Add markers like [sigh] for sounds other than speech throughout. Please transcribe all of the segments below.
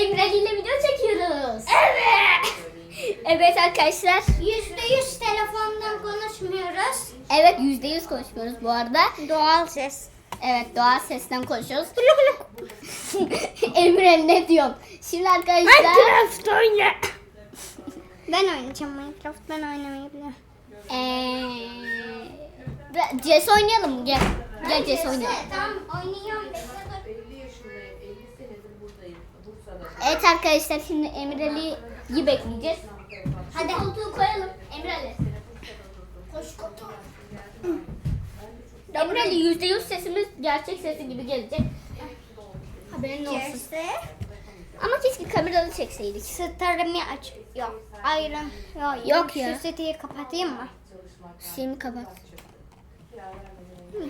Emre ile video çekiyoruz. Evet. [laughs] evet arkadaşlar. Yüzde yüz telefondan konuşmuyoruz. Evet yüzde yüz konuşuyoruz bu arada. Doğal ses. Evet doğal sesten konuşuyoruz. [laughs] Emre ne diyorsun? Şimdi arkadaşlar. oyna. [laughs] Ben oynayacağım Minecraft. Ben oynamayı biliyorum. Eee CS oynayalım? Gel. Gel CS oynayalım. Tamam oynuyorum. Evet arkadaşlar şimdi Emre'li'yi bekleyeceğiz. Hadi koltuğu koyalım. Emre'li. Koş koltuğu. Emre'li yüzde yüz sesimiz gerçek sesi gibi gelecek. Haberin olsun. Gerisi. Ama keşke kameralı çekseydik. Starımı aç. Yok. Ayrım. Yok, Yok ya. Şu siteyi kapatayım mı? Şimdi kapat.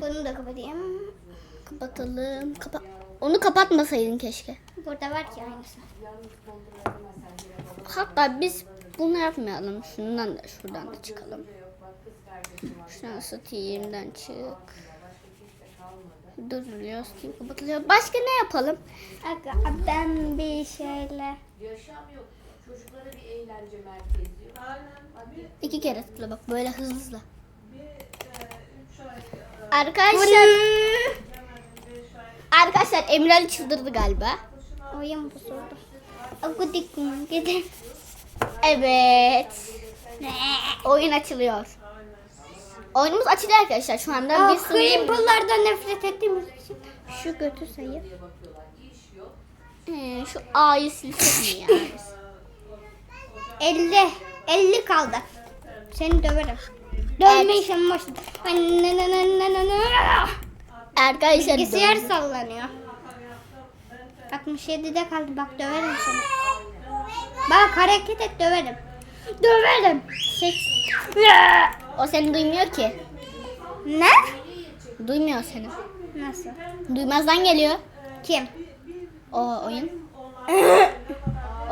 Bunu da kapatayım. Kapatalım. Kapa Onu kapatmasaydın keşke. Burada var ki aynısı. Hatta biz bunu yapmayalım. Şundan da şuradan da çıkalım. Şuradan Steam'den çık. Duruluyor, Steam kapatılıyor. Başka ne yapalım? Aga ben bir şeyle. Yaşam yok. Çocuklara bir eğlence merkezi yok. Hadi. İki kere tıkla bak böyle hızlı hızlı. Arkadaşlar Arkadaşlar Emre Ali çıldırdı galiba. Oyun bozuldu. Agudik mi? Gidin. Evet. Oyun açılıyor. Oyunumuz açılıyor arkadaşlar şu anda. Aa, Bir sınır- Creeper'lardan nefret ettiğim için. Şu götü sayı. Ee, şu A'yı silsek mi ya? 50. 50 kaldı. Seni döverim. Dövmeyeceğim başladı. Arkadaşlar Bilgisayar dön- sallanıyor. 67'de kaldı bak döverim seni. Bak hareket et döverim. Döverim. Seks- o seni duymuyor ki. Ne? Duymuyor seni. Nasıl? Duymazdan geliyor. Kim? O oyun. [laughs]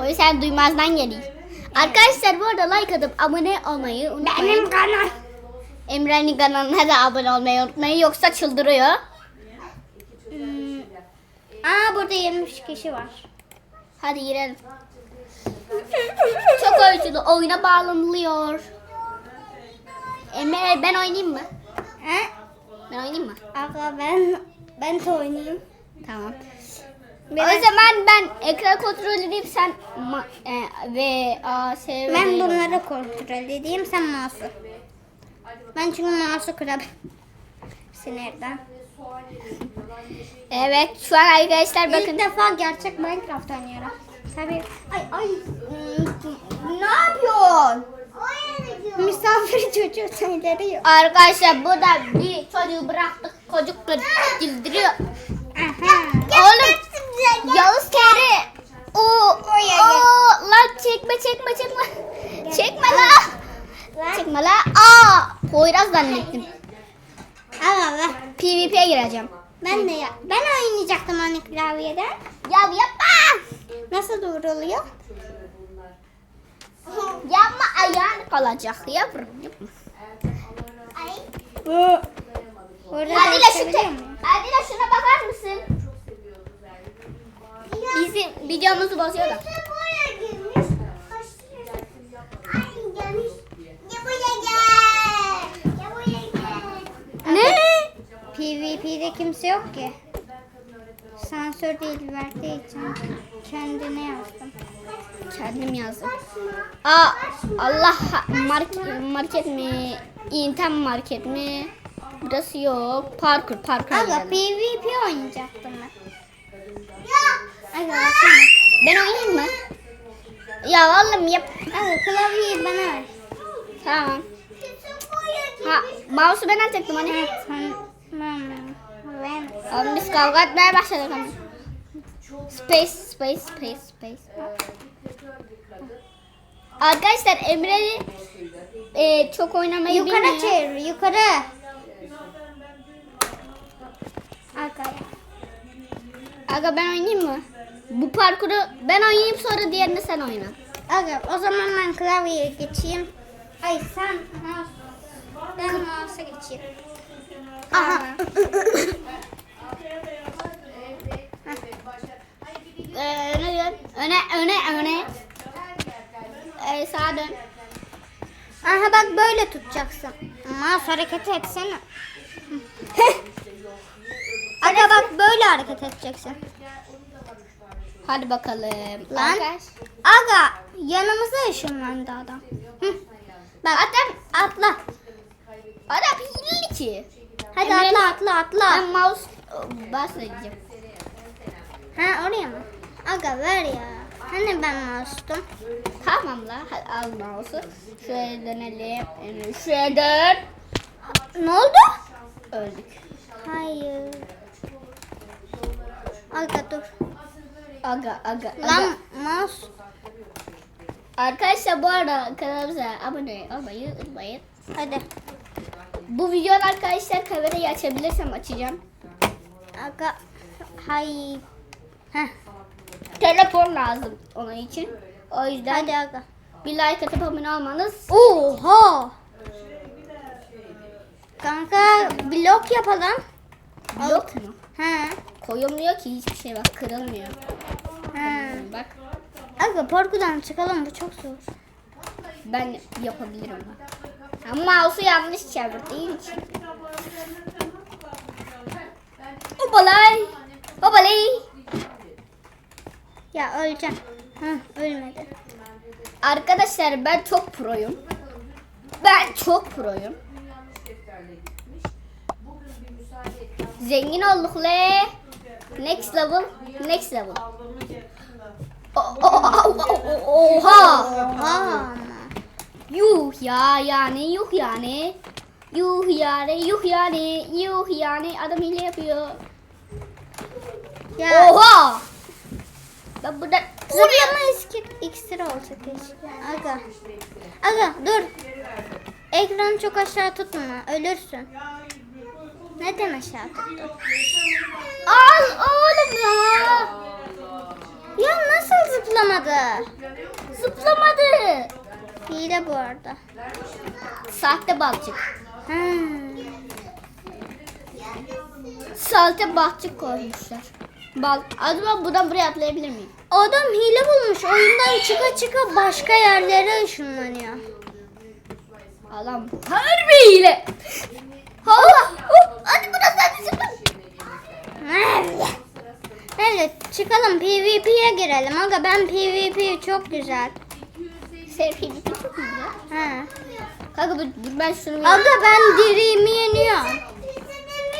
oyun sen duymazdan geliyor. Arkadaşlar bu arada like atıp abone olmayı unutmayın. Benim kanal. Emre'nin kanalına da abone olmayı unutmayın yoksa çıldırıyor. Aa burada 23 kişi var. Hadi girelim. [laughs] Çok ölçülü oyuna bağlanılıyor. Emre ben oynayayım mı? He? Ben oynayayım mı? Aga ben ben de oynayayım. Tamam. O zaman ben ekran kontrol edeyim sen ma- e, ve A, S Ben oyna. bunları kontrol edeyim sen mouse'u. Ben çünkü mouse'u kırab. Sinirden. Evet şu an arkadaşlar bakın. İlk defa gerçek Minecraft oynuyorum. Tabii. Ay ay. Ne yapıyorsun? Misafir çocuğu söyleniyor. Arkadaşlar burada bir çocuğu bıraktık. Çocuk da. Aha. Oğlum Yağız Kere. Oo, oo, lan çekme çekme çekme. Çekme la. Çekme la. Aa, Poyraz zannettim. Allah Allah. PvP'ye gireceğim. Ben de ya. Ben oynayacaktım hani klavyeden. Ya yapma. Nasıl doğruluyor? Yapma ayağın kalacak yavrum. Yapma. Orada Hadi la şu değiştirebiliyor te- la şuna bakar mısın? Bizim videomuzu bozuyor da. Ne? PvP'de kimse yok ki. Sansür değil verdiği için kendine yazdım. Kendim yazdım. Aa Allah market, market mi? İnternet market mi? Burası yok. Parkur parkur. Oynayalım. PvP oynayacaktım ben. Aga baksana. Ben oynayayım mı? Ya oğlum yap. Aga klavyeyi bana ver. Tamam. Ha mouse'u ben alacaktım hani. Evet sen. Ben. Oğlum biz kavga etmeye başladık ama. Space, space, space, space. Arkadaşlar Emre'yi e, çok oynamayı Yukarı bilmiyor. çevir yukarı. Arkaya. Aga ben oynayayım mı? Bu parkuru ben oynayayım sonra diğerini sen oyna. Aga o zaman ben klavyeye geçeyim. Ay sen mouse. Ben mouse'a geçeyim. Aha. Ee, ne diyor? Öne öne öne. Ee, sağa dön. Aha bak böyle tutacaksın. Mouse hareket etsene. [laughs] Aga bak böyle hareket edeceksin. Hadi bakalım. Lan. Arkadaş. Aga yanımıza ışınlandı adam. Hı. Bak Adam, atla. adam hileli ki. Hadi Emre- atla atla atla. Ben mouse basmayacağım. Ha oraya mı? Aga ver ya. Hani ben mouse'tum. Tamam la. Hadi al mouse'u. Şöyle dönelim. Şuraya dön. Ne oldu? Öldük. Hayır. Aga dur. Aga aga aga. Lan mouse. Arkadaşlar bu arada kanalımıza abone olmayı unutmayın. Hadi. Bu videoda arkadaşlar kamerayı açabilirsem açacağım. Aga. Hay. Heh. Telefon lazım onun için. O yüzden Hadi aga. bir like atıp abone olmanız. Oha. Kanka blok yapalım. Yok mu? He. Koyulmuyor ki hiçbir şey bak kırılmıyor. He. Bak Aga parkurdan çıkalım bu çok zor. ben yapabilirim. Ama mouse'u yanlış çevirdiğim için. Hobalay. Hobalay. Ya öleceğim. Hı, ölmedi. Arkadaşlar ben çok proyum. Ben çok proyum. Zengin olduk le. Next level. Next level. Oha. Oha. Yuh ya yani yuh yani. Yuh yani yuh yani yuh yani adam hile yapıyor. Ya Oha. Ben burada zıplama iski iksiri olsa keşke. Aga. Aga dur. Ekranı çok aşağı tutma. Ölürsün. Neden aşağı tuttun? Al oğlum ya. Ya nasıl zıplamadı? Zıplamadı. Hile bu arada. Sahte balçık. Hmm. Sahte balçık koymuşlar. Bal Acaba buradan buraya atlayabilir miyim? Adam hile bulmuş. Oyundan çıka çıka başka yerlere ışınlanıyor. Alam harbi hile. Allah. Oh, hadi burası hadi zıpla. Evet çıkalım PvP'ye girelim. Aga ben PvP çok güzel. Sen PvP çok iyi. Ha. Kanka dur, dur ben şunu. Aga ben dirimi yeniyorum.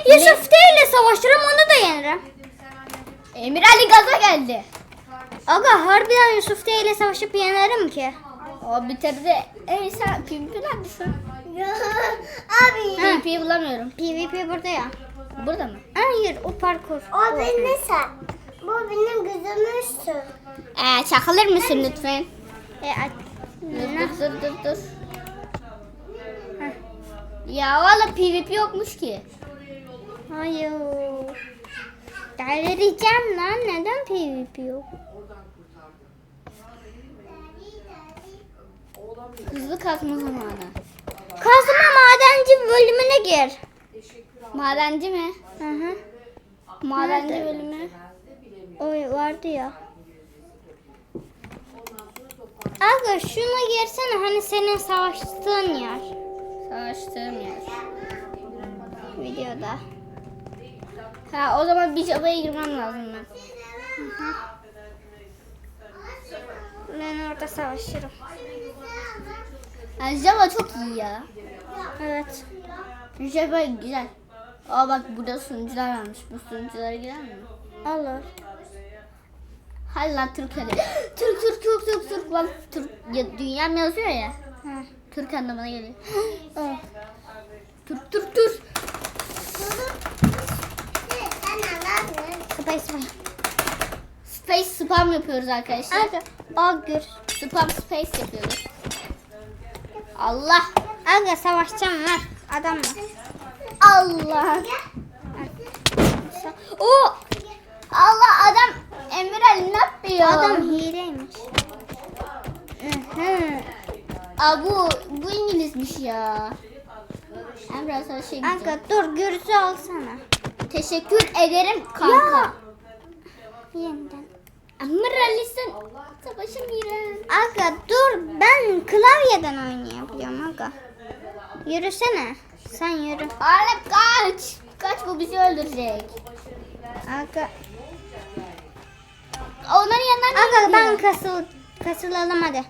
Yusuf ile savaşırım onu da yenirim. Emir Ali gaza geldi. Aga harbiden Yusuf ile savaşıp yenerim ki. O bitirdi. Ey sen PvP neredesin? Abi. PvP'yi bulamıyorum. PvP burada ya. Burada mı? Hayır o parkur. O benim sen. Bu benim gözümüzsün. Ee, çakılır mısın lütfen? E, aç. Dur dur dur dur. Ya valla PvP yokmuş ki. Hayır. Delireceğim lan neden PvP yok? Hızlı kazma zamanı. Kazma madenci bölümüne gir. Madenci mi? Hı hı. Madenci bölümü. Oy vardı ya. Aga şuna girsene hani senin savaştığın yer. Savaştığım yer. Videoda. Ha o zaman bir Java'ya girmem lazım ben. Ben orada savaşırım. Yani Java çok iyi ya. Evet. Java güzel. Aa bak burada sunucular varmış. Bu sunuculara girer mi? Olur. Hadi lan Türkiye'de. Türk Türk Türk Türk Türk. Bak Türk ya, dünyam yazıyor ya. Hı. Türk anlamına geliyor. Oh. Türk Türk Türk. Space Space. Space spam yapıyoruz arkadaşlar. Aga. Agür. Spam space yapıyoruz. Allah. Aga savaşacağım ver. Adam var. Allah. O Allah adam Emir Ali ne yapıyor? Adam hileymiş. Aa, bu, bu İngilizmiş ya. Emre sana şey diyeceğim. Aga dur gürsü alsana. Teşekkür ederim kanka. Yeniden. Amrali sen savaşamıyorum. Aga dur ben klavyeden oynayabiliyorum aga. Yürüsene. Sen yürü. Alep kaç. Kaç bu bizi öldürecek. Aga, Onların yanından aga ben kasıl kasılalım hadi.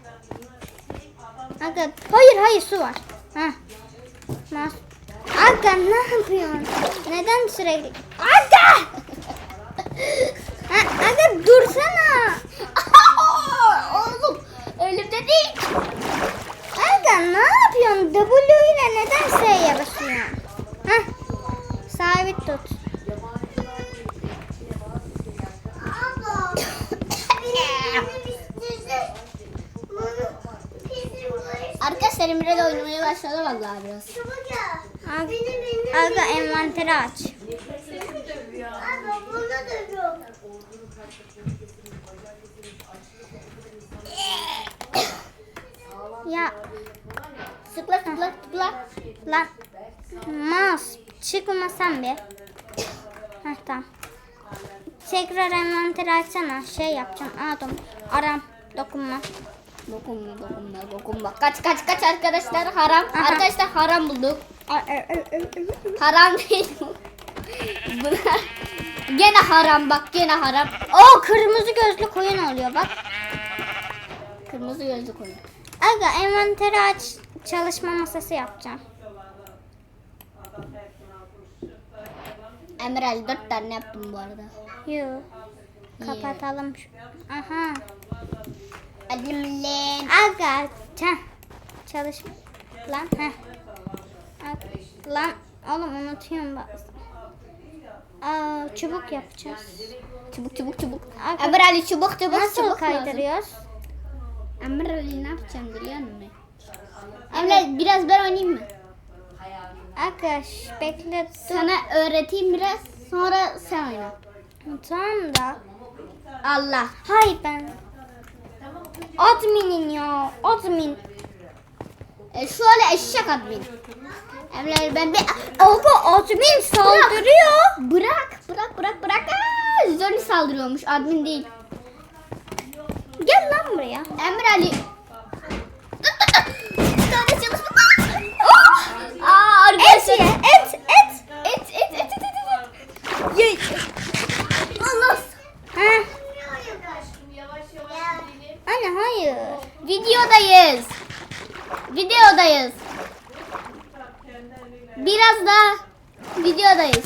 Aga hayır hayır su var. Ha. Mas. Aga ne yapıyorsun? Neden sürekli? Aga! Ha, aga dursana. [laughs] Oğlum ölümde değil. Aga ne yapıyorsun? W ile neden S'ye basıyorsun? Hah. Sabit tut. Abla. Benim istedim. Bunu bizim bu Arkadaşlar Emre de oynamaya başladı vallahi biraz. Benim. aga envanteri aç. Abla bunu da yok. Ya Sıkla sıkla sıkla. lan mas çıkmasan bir. Heh tamam. Tekrar envanteri açsana. Şey yapacağım. Adam aram dokunma. Dokunma dokunma dokunma. Kaç kaç kaç arkadaşlar haram. Aha. Arkadaşlar haram bulduk. Haram değil. [laughs] Bunlar gene haram bak gene haram. O kırmızı gözlü koyun oluyor bak. Kırmızı gözlü koyun. Aga envanteri aç. Çalışma masası yapacağım. Ali dört tane yaptım bu arada. Yo. Kapatalım. şu- Aha. Elimle. Aga. Heh. Çalış. Lan. Heh. Lan. Oğlum unutuyorum bak. Aa, çubuk yapacağız. Çubuk çubuk çubuk. Aga. Emre Ali çubuk çubuk Nasıl çubuk kaydırıyoruz? lazım. Emre Ali ne yapacağım biliyor musun? Emre biraz ben oynayayım mı? Şş, bekle. Sana öğreteyim biraz sonra sen oyna. Tamam da. Allah. Hay ben. Admin'in ya. Admin. E, şöyle eşek admin. Emre ben bir... Aga admin saldırıyor. Bırak bırak bırak bırak. Aa, Zoli saldırıyormuş admin değil. Gel lan buraya. Emre Ali. Tane çalışma. Aa arkadaşlar. Et ye. Et. Et. Et et et et et. et. Ye. Allah. Ha. Yavaş yavaş gidelim. Anne hayır. Videodayız. Videodayız. Biraz da videodayız.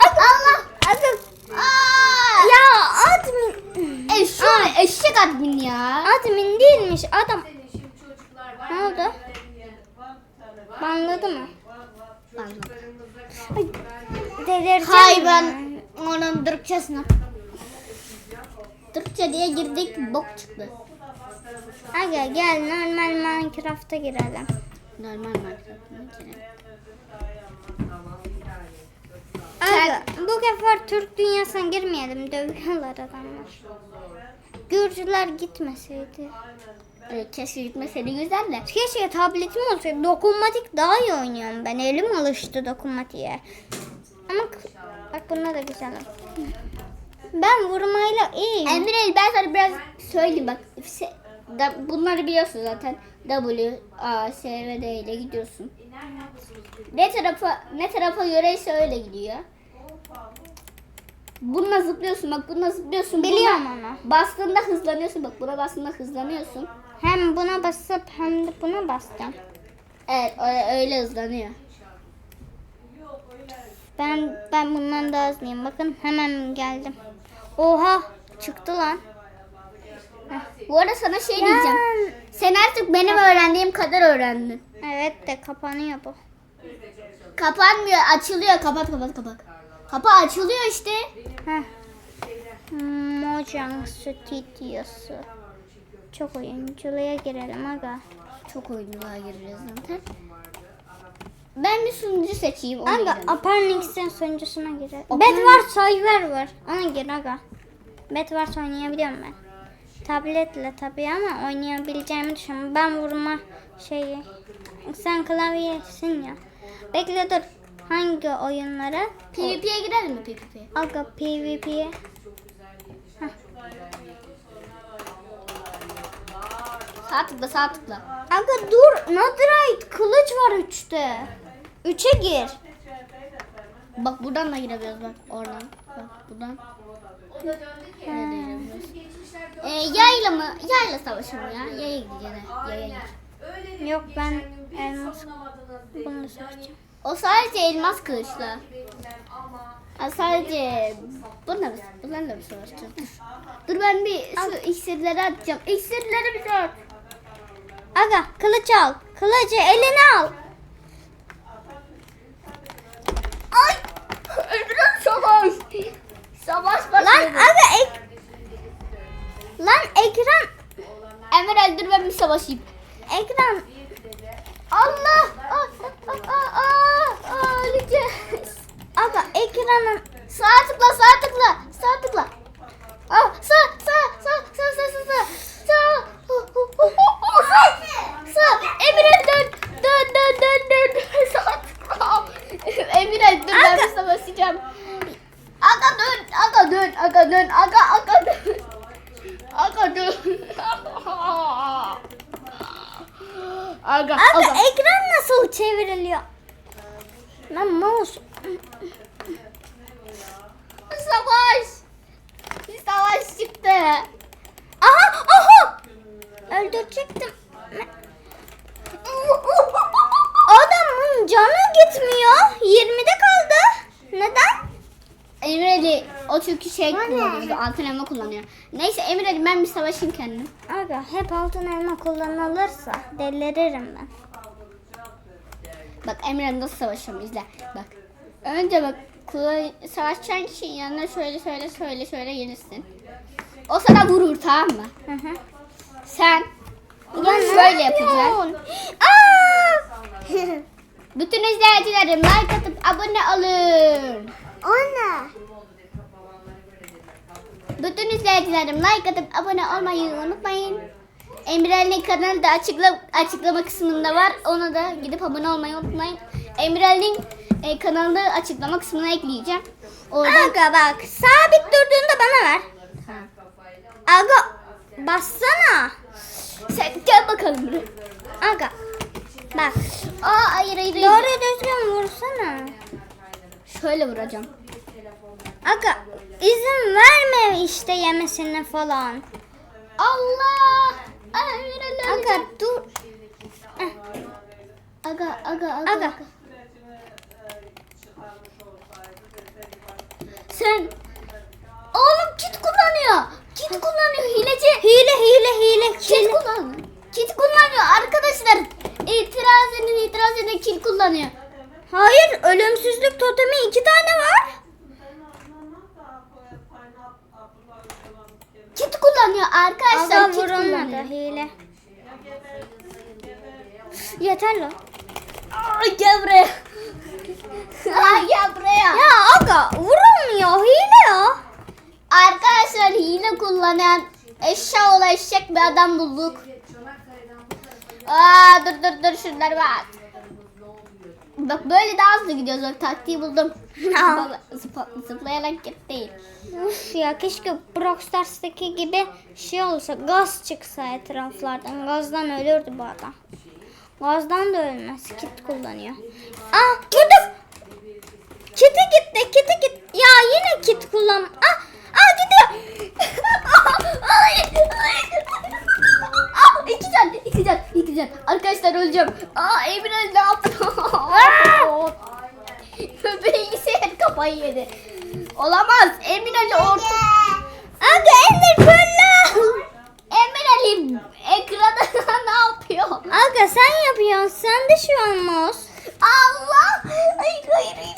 Allah. Aga. Aa. Ya admin. E şöyle eşek admin ya. Admin değilmiş adam. Şimdi çocuklar var. Ne oldu? Banladı mı? Ay, delireceğim. Hay ya. ben onun Türkçesine. Türkçe diye girdik bok çıktı. Aga gel normal Minecraft'a girelim. Normal Minecraft'ın Aga bu sefer Türk dünyasına girmeyelim. Dövüyorlar adamlar. Gürcüler gitmeseydi. Evet, keşke gitmeseydi güzel de. Keşke tabletim olsaydı. Dokunmatik daha iyi oynuyorum ben. Elim alıştı dokunmatiğe. Ama bak bunda da güzel. Ben vurmayla iyiyim. Emre ben sana biraz söyleyeyim bak. Bunları biliyorsun zaten. W, A, S ve D ile gidiyorsun. Ne tarafa ne tarafa yöreyse öyle gidiyor. Bununla zıplıyorsun bak bununla zıplıyorsun. Biliyorum Buna onu. Bastığında hızlanıyorsun bak buna bastığında hızlanıyorsun. Hem buna basıp hem de buna bastım. Evet öyle, öyle hızlanıyor. Ben ben bundan daha hızlıyım. Bakın hemen geldim. Oha çıktı lan. Bu arada sana şey diyeceğim. Sen artık benim öğrendiğim kadar öğrendin. Evet de kapanıyor bu. Kapanmıyor, açılıyor. Kapat, kapat, kapat. Kapı açılıyor işte. Heh. Mojang Stüdyosu. Çok oyunculuğa girelim aga. Çok oyunculuğa gireceğiz zaten. Ben bir sunucu seçeyim. ona Aga girelim. Aparnix'in sunucusuna girelim. Aparnix- Bedwars Cyber var. Ona gir aga. Bedwars oynayabiliyorum ben. Tabletle tabii ama oynayabileceğimi düşünüyorum. Ben vurma şeyi. Sen klavyesin ya. Bekle dur. Hangi oyunlara? PvP'ye girelim mi PvP'ye? Aga PvP'ye. Sağ tıkla sağ tıkla. Aga dur. Netherite kılıç var üçte. Üçe gir. Bak buradan da girebiliyoruz bak oradan. Bak buradan. Ee, yayla mı? Yayla savaşı mı ya? Yaya gideceğiz. Yaya git. Yok, ben elmas-. Bunu Yani seçeceğim. O sadece elmas kılıçla. Ha, sadece bununla mı? Bunlarla mı savaşacağız? Dur. Dur ben bir şu iksirleri atacağım. İksirleri bir at. Aga kılıç al. Kılıcı eline al. Ay! Öldürün savaş. Savaş Lan başladı. aga ek... Lan ekran... Emerald dur ben bir savaşayım. Ekran... Allah! Ah, ah, ah, ah, ah, öleceğiz. Aga ekranın... Sağa tıkla, sağa tıkla, sağa tıkla. Sağ, sağ, sağ, sağ, sağ, sağ, sağ. Sağ. Hu, hu, hu, hu, hu, Sağ, sağ. Emirel dön, dön, dön, dön, dön. Sağ tıkla. Emirel dur ben bir savaşacağım. Aga dön, aga dön, aga aga dön. Aga dön. Aga, Aga aga. ekran nasıl çevriliyor? Lan mouse... Savaş. Bir savaş çıktı. Aha aha! Öldürecektim. Adamın canı gitmiyor. 20'de kaldı. Neden? Emre'li o çünkü şey kullanıyor. Altın elma kullanıyor. Neyse Emre'li ben bir savaşayım kendim. Aga hep altın elma kullanılırsa deliririm ben. Bak Emre nasıl savaşıyorum izle. Bak. Önce bak kula- savaşacağın kişinin yanına şöyle şöyle şöyle şöyle gelirsin. O sana vurur tamam mı? Hı hı. Sen Ya şöyle yapacaksın. [laughs] Bütün izleyicilerim like atıp abone olun. Ana. Bütün izleyicilerim like atıp abone olmayı unutmayın. Emre'nin kanalı da açıkla, açıklama kısmında var. Ona da gidip abone olmayı unutmayın. Emre'nin e, kanalını açıklama kısmına ekleyeceğim. Oradan Aga bak sabit durduğunda bana ver. Aga bassana. sen gel bakalım buraya. Aga bak Aa hayır hayır. hayır. doğru düzgün vursana. Şöyle vuracağım. Aga izin verme işte yemesine falan. Allah! Ay, Aga dur. Eh, Aga aga aga. Aga. Sen Oğlum kit kullanıyor. Kit kullanıyor hileci. Hile hile hile Kit hile. kullanıyor. Kit kullanıyor arkadaşlar. İtiraz edin itiraz edin kit kullanıyor. Hayır ölümsüzlük totemi iki tane var. Kit kullanıyor arkadaşlar. Aga kit kullanıyor. hile. Yeter lan. Ay gel buraya. [laughs] Ay gel buraya. Ya aga vurulmuyor hile ya. Arkadaşlar hile kullanan eşya olan eşek bir adam bulduk. Aa dur dur dur şunlara bak. Bak böyle daha hızlı gidiyoruz. Bak taktiği buldum. Zıpla- [laughs] zıpla- zıplayarak git değil. Uf ya keşke Brawl Stars'taki gibi şey olsa gaz çıksa etraflardan. Gazdan ölürdü bu adam. Gazdan da ölmez. Kit kullanıyor. Aa vurdum. Kiti gitti kiti git. Ya yine kit kullan. Aa, aa gidiyor. [laughs] Ay, ay. Aa, iki can, iki can, iki can. Arkadaşlar öleceğim. Aa Emre ne yaptı? [laughs] Bilgisayar kafayı yedi. Olamaz. Emin Ali orta. Aga Ender Pearl'la. Emin Ali ekranda [laughs] ne yapıyor? Aga sen yapıyorsun. Sen de şu an mouse. Allah! Hayır hayır hayır.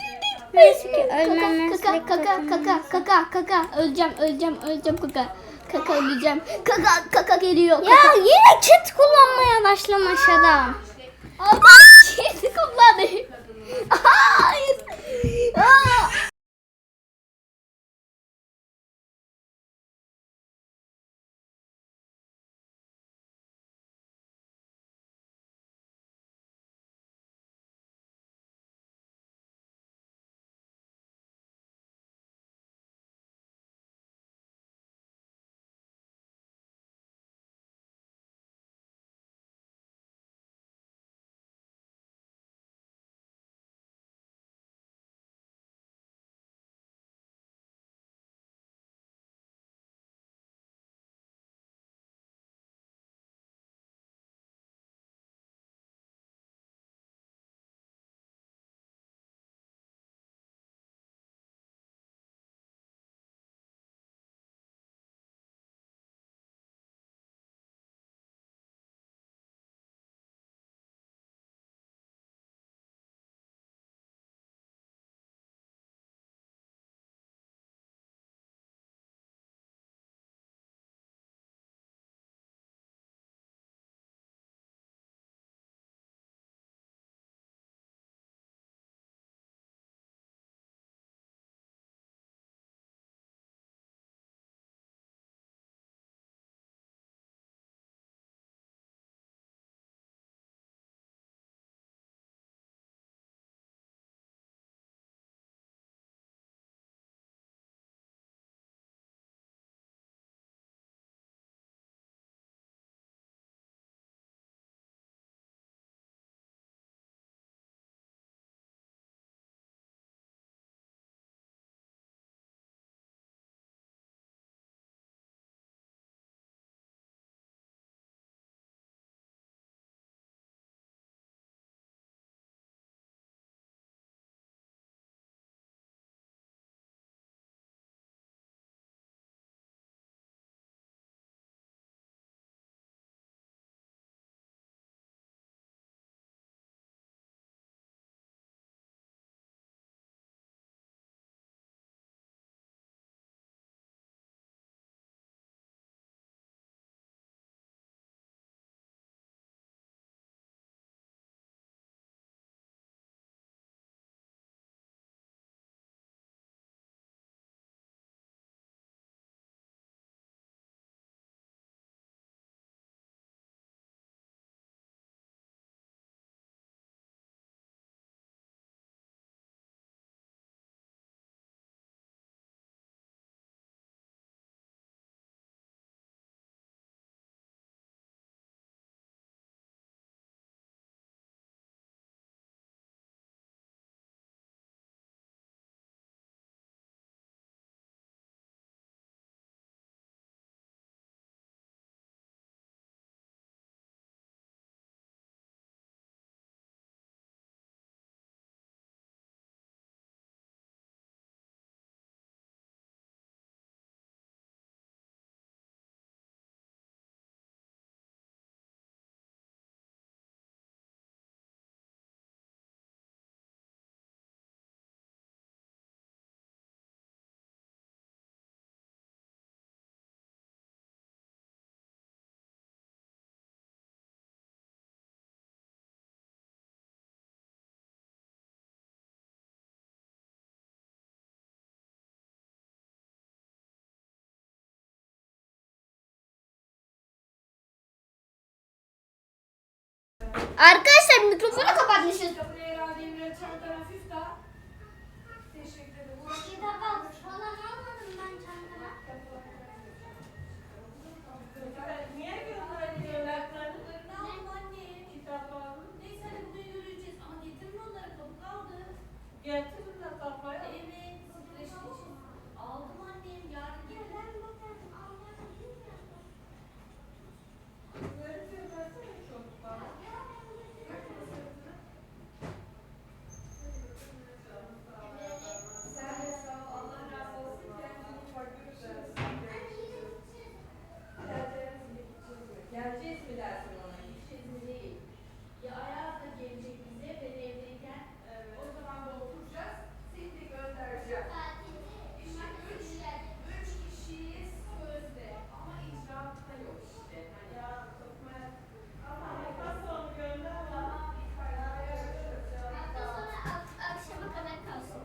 Kaka kaka kaka kaka kaka öleceğim öleceğim öleceğim kaka. Kaka öleceğim. Kaka kaka geliyor. Kaka. Ya yine kit kullanmaya başlamış adam. Ama Arkadaşlar mikrofonu kapatmışız. Kapıya herhalde Emre çantan hafif daha. Teşekkür ederim. Kitap almış falan almadım ben çantama. Niye gönderdin evlatlarını? Ne aldım anne? Kitap aldım. Neyse hadi bugün yürüyeceğiz. Ama getirin onları kabuk aldı. Getirin de kafaya. Evet. Streç için. Aldım annem. Yarın gelen bakarım. Almadım değil mi? Öğretiyor versene çocuklara. Sen de sağ ol. Allah razı olsun. Kendine iyi bak. Görüşürüz. Geleceğiz mi dersin ona? Gideceğiz mi değil. Ya Ayaz da gelecek bize ben evdeyken. O zaman da oturacağız. Seni de göndereceğim. İşte üç, üç kişiyiz sözde ama icraatta yok işte. Hani ya sokmaz. Ama hafta sonu gönder. Tamam bir karar görüşürüz. akşama kadar kalsın.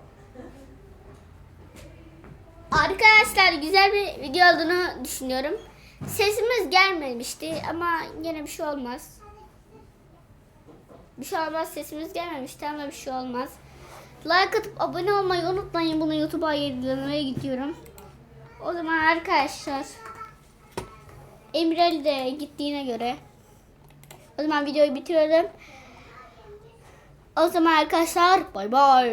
Arkadaşlar güzel bir video olduğunu düşünüyorum. Sesimiz gelmemişti ama yine bir şey olmaz. Bir şey olmaz sesimiz gelmemişti ama bir şey olmaz. Like atıp abone olmayı unutmayın. Bunu YouTube'a yayınlamaya gidiyorum. O zaman arkadaşlar Emrel de gittiğine göre o zaman videoyu bitiriyorum. O zaman arkadaşlar bay bay.